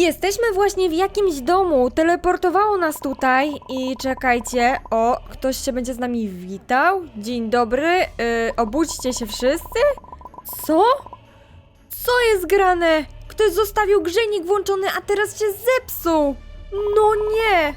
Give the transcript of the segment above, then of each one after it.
Jesteśmy właśnie w jakimś domu. Teleportowało nas tutaj i czekajcie. O, ktoś się będzie z nami witał. Dzień dobry. Yy, obudźcie się wszyscy. Co? Co jest grane? Ktoś zostawił grzejnik włączony, a teraz się zepsuł. No nie.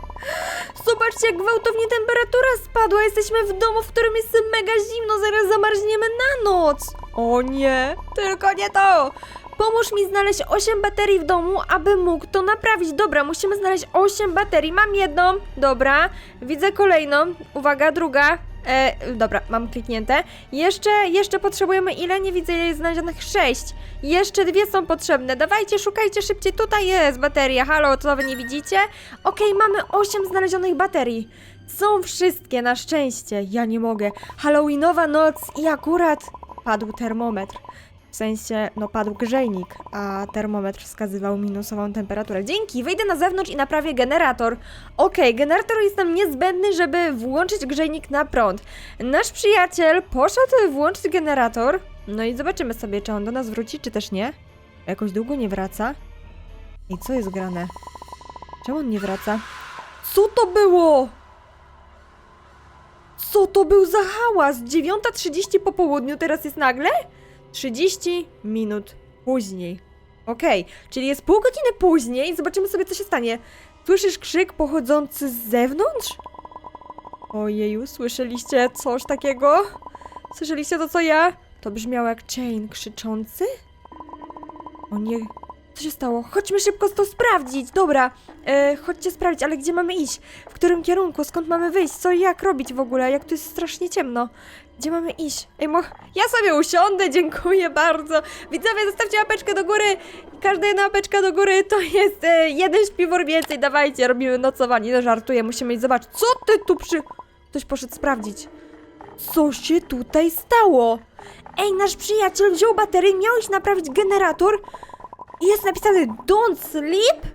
Zobaczcie, jak gwałtownie temperatura spadła. Jesteśmy w domu, w którym jest mega zimno. Zaraz zamarzniemy na noc. O nie, tylko nie to. Pomóż mi znaleźć 8 baterii w domu, aby mógł to naprawić. Dobra, musimy znaleźć 8 baterii. Mam jedną. Dobra, widzę kolejną. Uwaga, druga. E, dobra, mam kliknięte. Jeszcze, jeszcze potrzebujemy ile? Nie widzę, ile jest znalezionych. 6. Jeszcze dwie są potrzebne. Dawajcie, szukajcie szybciej. Tutaj jest bateria. Halo, co wy nie widzicie? Okej, mamy 8 znalezionych baterii. Są wszystkie, na szczęście. Ja nie mogę. Halloweenowa noc i akurat padł termometr. W sensie, no padł grzejnik, a termometr wskazywał minusową temperaturę. Dzięki, wyjdę na zewnątrz i naprawię generator. Okej, generator jest nam niezbędny, żeby włączyć grzejnik na prąd. Nasz przyjaciel poszedł włączyć generator. No i zobaczymy sobie, czy on do nas wróci, czy też nie. Jakoś długo nie wraca. I co jest grane? Czemu on nie wraca? Co to było? Co to był za hałas? 9.30 po południu, teraz jest nagle? 30 minut później. Okej, czyli jest pół godziny później. Zobaczymy sobie, co się stanie. Słyszysz krzyk pochodzący z zewnątrz? Ojeju, słyszeliście coś takiego? Słyszeliście to, co ja? To brzmiało jak Chain krzyczący? O nie, co się stało? Chodźmy szybko to sprawdzić. Dobra, e, chodźcie sprawdzić, ale gdzie mamy iść? W którym kierunku? Skąd mamy wyjść? Co i jak robić w ogóle? Jak tu jest strasznie ciemno? Gdzie mamy iść? Ej, mo... Ja sobie usiądę, dziękuję bardzo. Widzowie, zostawcie łapeczkę do góry. Każda jedna łapeczka do góry to jest e, jeden śpiwór więcej. Dawajcie, robimy nocowanie. No żartuję, musimy iść zobaczyć. Co ty tu przy... Ktoś poszedł sprawdzić. Co się tutaj stało? Ej, nasz przyjaciel wziął baterię, miał iść naprawić generator i jest napisane Don't sleep?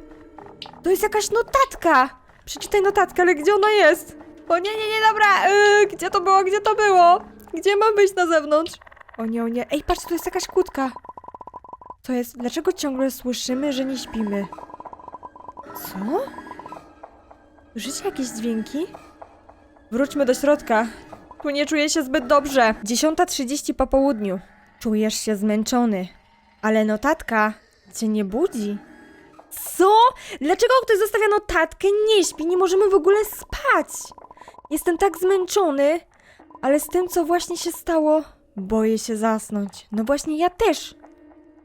To jest jakaś notatka. Przeczytaj notatkę, ale gdzie ona jest? O nie, nie, nie, dobra. Yy, gdzie to było, gdzie to było? Gdzie mam być na zewnątrz? O nie, o nie. Ej, patrz, tu jest jakaś kłódka. To jest, dlaczego ciągle słyszymy, że nie śpimy? Co? Słyszycie jakieś dźwięki? Wróćmy do środka. Tu nie czuję się zbyt dobrze. 10.30 po południu. Czujesz się zmęczony. Ale notatka cię nie budzi. Co? Dlaczego ktoś zostawia notatkę? Nie śpi, nie możemy w ogóle spać. Jestem tak zmęczony, ale z tym, co właśnie się stało, boję się zasnąć. No właśnie, ja też.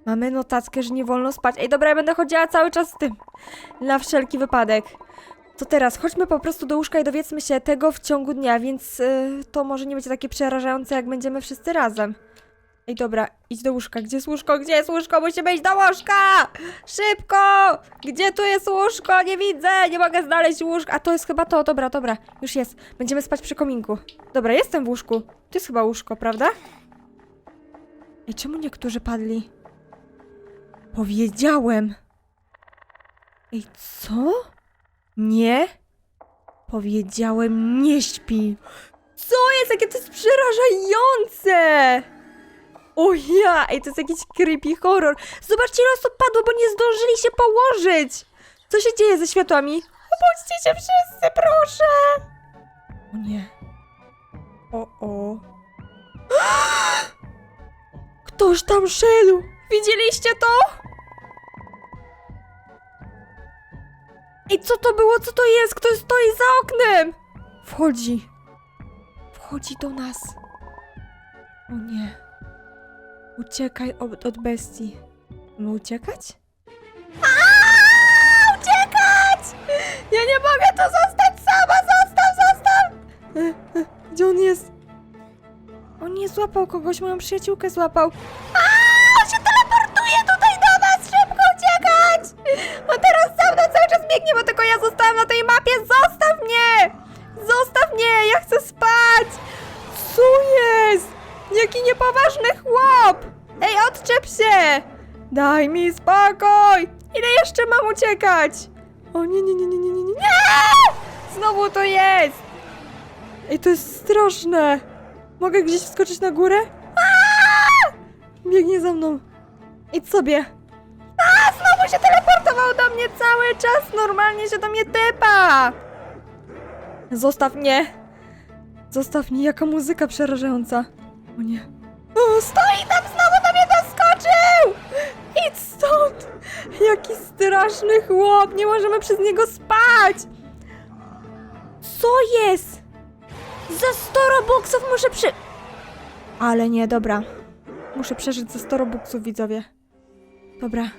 Mamy notatkę, że nie wolno spać. Ej, dobra, ja będę chodziła cały czas z tym. Na wszelki wypadek. To teraz, chodźmy po prostu do łóżka i dowiedzmy się tego w ciągu dnia, więc y, to może nie będzie takie przerażające, jak będziemy wszyscy razem. Ej, dobra, idź do łóżka. Gdzie jest łóżko? Gdzie jest łóżko? Musimy iść do łóżka! Szybko! Gdzie tu jest łóżko? Nie widzę! Nie mogę znaleźć łóżka. A to jest chyba to. Dobra, dobra. Już jest. Będziemy spać przy kominku. Dobra, jestem w łóżku. To jest chyba łóżko, prawda? Ej, czemu niektórzy padli? Powiedziałem. Ej, co? Nie? Powiedziałem, nie śpi. Co jest? Jakie to jest przerażające! O ja! Ej, to jest jakiś creepy horror. Zobaczcie, ile osób padło, bo nie zdążyli się położyć. Co się dzieje ze światłami? Obudźcie się wszyscy, proszę! O nie. O, o. Ktoś tam szedł! Widzieliście to? Ej, co to było? Co to jest? Ktoś stoi za oknem! Wchodzi. Wchodzi do nas. O nie. Uciekaj od, od bestii. Mamy uciekać? Aaaa! Uciekać! Ja nie mogę tu zostać sama! Zostaw, zostaw! E, e, Gdzie on jest? On nie złapał kogoś, moją przyjaciółkę złapał. Aaaa! On się teleportuje tutaj do nas! Szybko uciekać! On teraz sam na cały czas biegnie, bo tylko ja zostałam na tej mapie! Zostaw mnie! Zostaw mnie! Ja chcę spać! Co jest? Jaki niepoważny chłop! Ej, odczep się! Daj mi spokój! Ile jeszcze mam uciekać? O nie, nie, nie, nie, nie, nie, nie! Znowu to jest! Ej, to jest straszne! Mogę gdzieś wskoczyć na górę? Aaa! Biegnie za mną. Idź sobie. A, znowu się teleportował do mnie cały czas? Normalnie się do mnie tepa! Zostaw mnie! Zostaw mnie, jaka muzyka przerażająca. O nie. O, stoi tam znowu na mnie doskoczył! Idź stąd! Jaki straszny chłop! Nie możemy przez niego spać! Co jest? Za 100 robuxów muszę przy... Ale nie, dobra. Muszę przeżyć za 100 robuxów, widzowie. Dobra,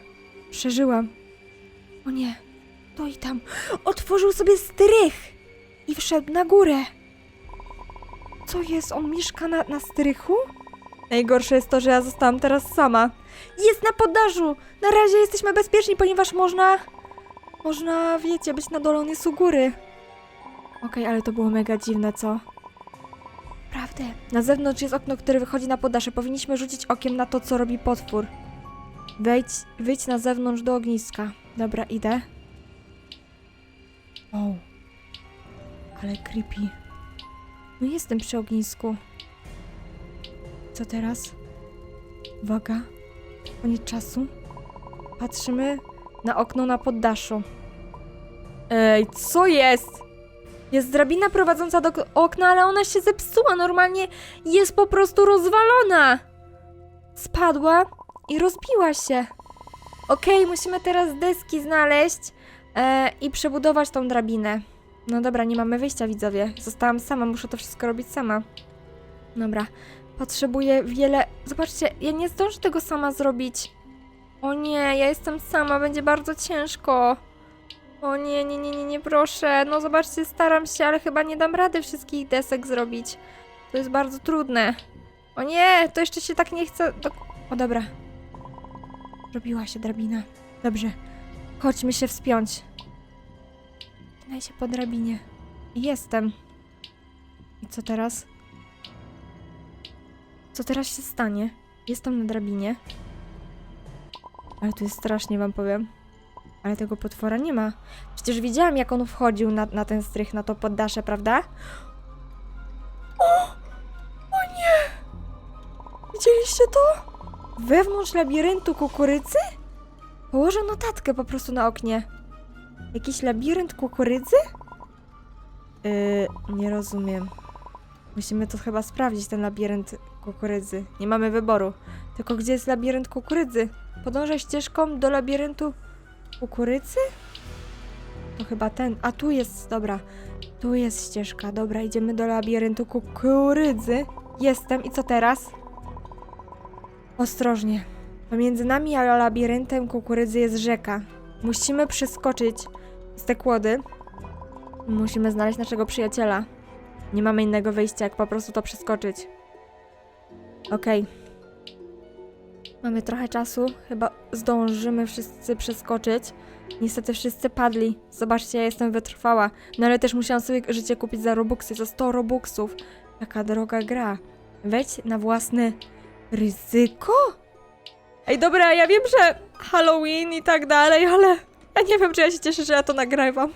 przeżyłam. O nie, to i tam. Otworzył sobie strych i wszedł na górę. Co jest? On mieszka na, na strychu? Najgorsze jest to, że ja zostałam teraz sama. Jest na podażu! Na razie jesteśmy bezpieczni, ponieważ można... Można, wiecie, być na dole, jest u góry. Okej, ale to było mega dziwne, co? Prawdę. Na zewnątrz jest okno, które wychodzi na podasze. Powinniśmy rzucić okiem na to, co robi potwór. Wejdź, wyjdź na zewnątrz do ogniska. Dobra, idę. O. Ale creepy. No jestem przy ognisku. Co teraz? Uwaga. Koniec czasu. Patrzymy na okno na poddaszu. Ej, co jest? Jest drabina prowadząca do okna, ale ona się zepsuła. Normalnie jest po prostu rozwalona. Spadła i rozbiła się. Okej, musimy teraz deski znaleźć e, i przebudować tą drabinę. No dobra, nie mamy wyjścia, widzowie. Zostałam sama, muszę to wszystko robić sama. Dobra, potrzebuję wiele... Zobaczcie, ja nie zdążę tego sama zrobić. O nie, ja jestem sama, będzie bardzo ciężko. O nie, nie, nie, nie, nie, proszę. No zobaczcie, staram się, ale chyba nie dam rady wszystkich desek zrobić. To jest bardzo trudne. O nie, to jeszcze się tak nie chce... Do... O dobra. Robiła się drabina. Dobrze. Chodźmy się wspiąć. Daj się po drabinie. Jestem. I co teraz? Co teraz się stanie? Jestem na drabinie. Ale tu jest strasznie, wam powiem. Ale tego potwora nie ma. Przecież widziałam, jak on wchodził na, na ten strych, na to poddasze, prawda? O! O nie! Widzieliście to? Wewnątrz labiryntu kukurydzy? Położę notatkę po prostu na oknie. Jakiś labirynt kukurydzy? Yy, nie rozumiem. Musimy to chyba sprawdzić, ten labirynt kukurydzy. Nie mamy wyboru. Tylko gdzie jest labirynt kukurydzy? Podążaj ścieżką do labiryntu kukurydzy? To chyba ten. A tu jest, dobra. Tu jest ścieżka. Dobra, idziemy do labiryntu kukurydzy. Jestem. I co teraz? Ostrożnie. Pomiędzy nami a labiryntem kukurydzy jest rzeka. Musimy przeskoczyć z te kłody. Musimy znaleźć naszego przyjaciela. Nie mamy innego wyjścia, jak po prostu to przeskoczyć. Okej. Mamy trochę czasu. Chyba zdążymy wszyscy przeskoczyć. Niestety wszyscy padli. Zobaczcie, ja jestem wytrwała. No ale też musiałam sobie życie kupić za robuxy. Za 100 robuxów. Jaka droga gra. Wejdź na własne ryzyko? Ej, dobra, ja wiem, że Halloween i tak dalej, ale ja nie wiem, czy ja się cieszę, że ja to nagrywam.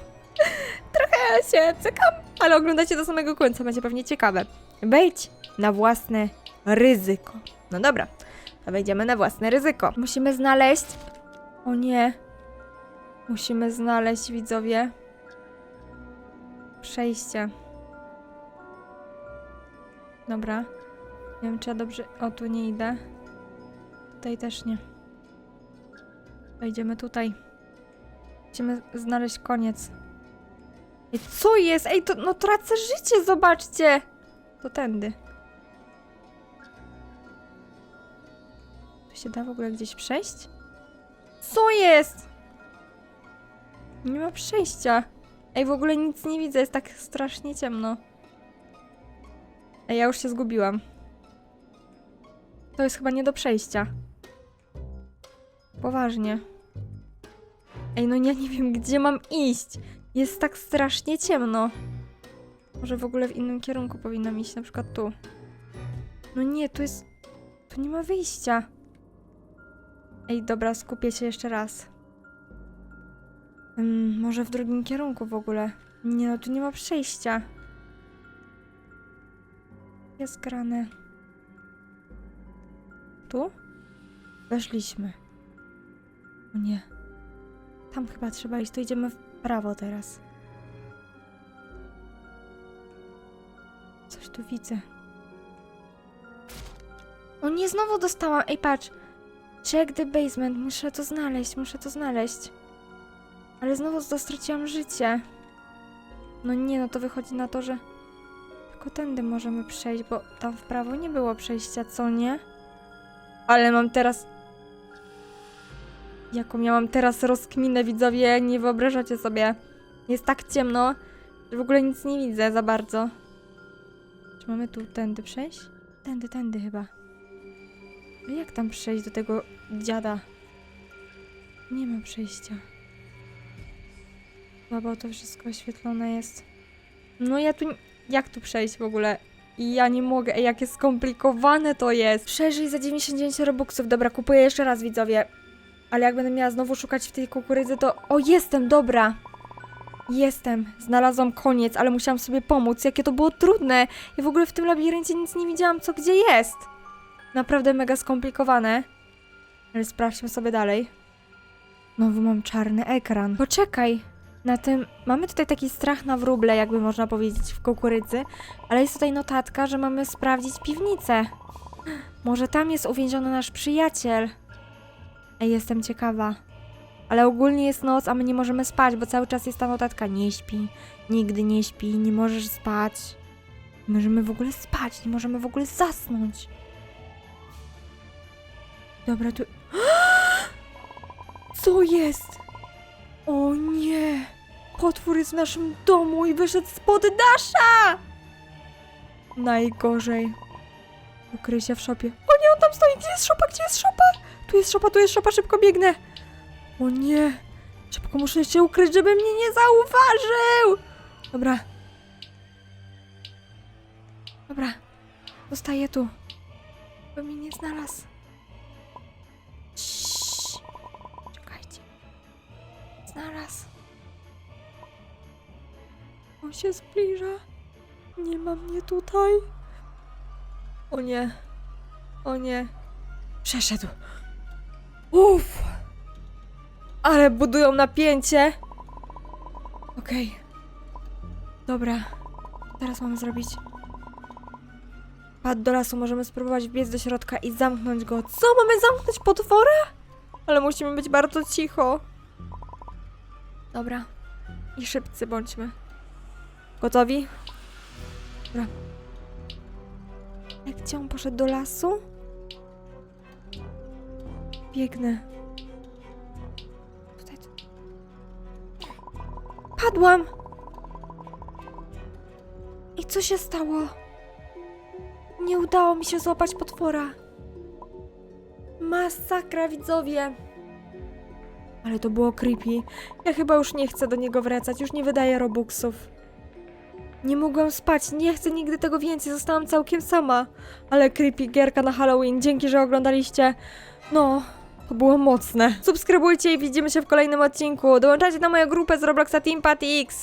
Trochę się cykam, ale oglądacie do samego końca, będzie pewnie ciekawe. Wejdź na własne ryzyko. No dobra, to wejdziemy na własne ryzyko. Musimy znaleźć... O nie. Musimy znaleźć, widzowie, przejście. Dobra. Nie wiem, czy ja dobrze... O, tu nie idę. Tutaj też nie. Wejdziemy tutaj. Musimy znaleźć koniec. Ej, co jest? Ej, to no tracę życie, zobaczcie! To tędy. Tu się da w ogóle gdzieś przejść? Co jest? Nie ma przejścia. Ej, w ogóle nic nie widzę, jest tak strasznie ciemno. Ej, ja już się zgubiłam. To jest chyba nie do przejścia. Poważnie. Ej, no ja nie wiem, gdzie mam iść. Jest tak strasznie ciemno. Może w ogóle w innym kierunku powinnam iść, na przykład tu. No nie, tu jest... Tu nie ma wyjścia. Ej, dobra, skupię się jeszcze raz. Mm, może w drugim kierunku w ogóle. Nie, no tu nie ma przejścia. Jest grane. Tu? Weszliśmy. O nie. Tam chyba trzeba iść, to idziemy w prawo teraz. Coś tu widzę. O nie, znowu dostałam. Ej, patrz. Check the basement. Muszę to znaleźć, muszę to znaleźć. Ale znowu straciłam życie. No nie, no to wychodzi na to, że tylko tędy możemy przejść, bo tam w prawo nie było przejścia, co nie? Ale mam teraz... Jaką miałam teraz rozkminę, widzowie, nie wyobrażacie sobie. Jest tak ciemno, że w ogóle nic nie widzę za bardzo. Czy mamy tu tędy przejść? Tędy, tędy chyba. Jak tam przejść do tego dziada? Nie ma przejścia. Chyba, to wszystko oświetlone jest. No ja tu... Jak tu przejść w ogóle? I ja nie mogę, Ej, jakie skomplikowane to jest. Przeżyj za 99 robuxów. Dobra, kupuję jeszcze raz, widzowie. Ale jak będę miała znowu szukać w tej kukurydzy, to... O, jestem, dobra! Jestem. Znalazłam koniec, ale musiałam sobie pomóc. Jakie to było trudne. Ja w ogóle w tym labiryncie nic nie widziałam, co gdzie jest. Naprawdę mega skomplikowane. Ale sprawdźmy sobie dalej. Znowu mam czarny ekran. Poczekaj. Na tym mamy tutaj taki strach na wróble, jakby można powiedzieć, w kukurydzy, ale jest tutaj notatka, że mamy sprawdzić piwnicę. Może tam jest uwięziony nasz przyjaciel. Ej, jestem ciekawa. Ale ogólnie jest noc, a my nie możemy spać, bo cały czas jest ta notatka. Nie śpi, nigdy nie śpi, nie możesz spać. Nie możemy w ogóle spać, nie możemy w ogóle zasnąć. Dobra, tu... Co jest? O nie! Potwór jest w naszym domu i wyszedł spod dasza! Najgorzej. Ukryj się w szopie. O nie, on tam stoi! Gdzie jest szopa? Gdzie jest szopa? Tu jest szopa, tu jest szopa, szybko biegnę! O nie! Szybko muszę się ukryć, żeby mnie nie zauważył! Dobra. Dobra. Zostaję tu. By mnie nie znalazł. Ciii. Czekajcie. Znalazł. On się zbliża. Nie ma mnie tutaj. O nie. O nie. Przeszedł. Uff. Ale budują napięcie. Okej. Dobra. Teraz mamy zrobić. Padł do lasu, możemy spróbować wbiec do środka i zamknąć go. Co? Mamy zamknąć potwora? Ale musimy być bardzo cicho. Dobra. I szybcy bądźmy. Gotowi? Dobra. Jak gdzie on poszedł do lasu? Biegnę. Tutaj. tu. Padłam! I co się stało? Nie udało mi się złapać potwora. Masakra, widzowie. Ale to było creepy. Ja chyba już nie chcę do niego wracać, już nie wydaję robuxów. Nie mogłam spać, nie chcę nigdy tego więcej, zostałam całkiem sama. Ale creepy gierka na Halloween, dzięki, że oglądaliście. No, to było mocne. Subskrybujcie i widzimy się w kolejnym odcinku. Dołączajcie na moją grupę z Robloxa Team Party X.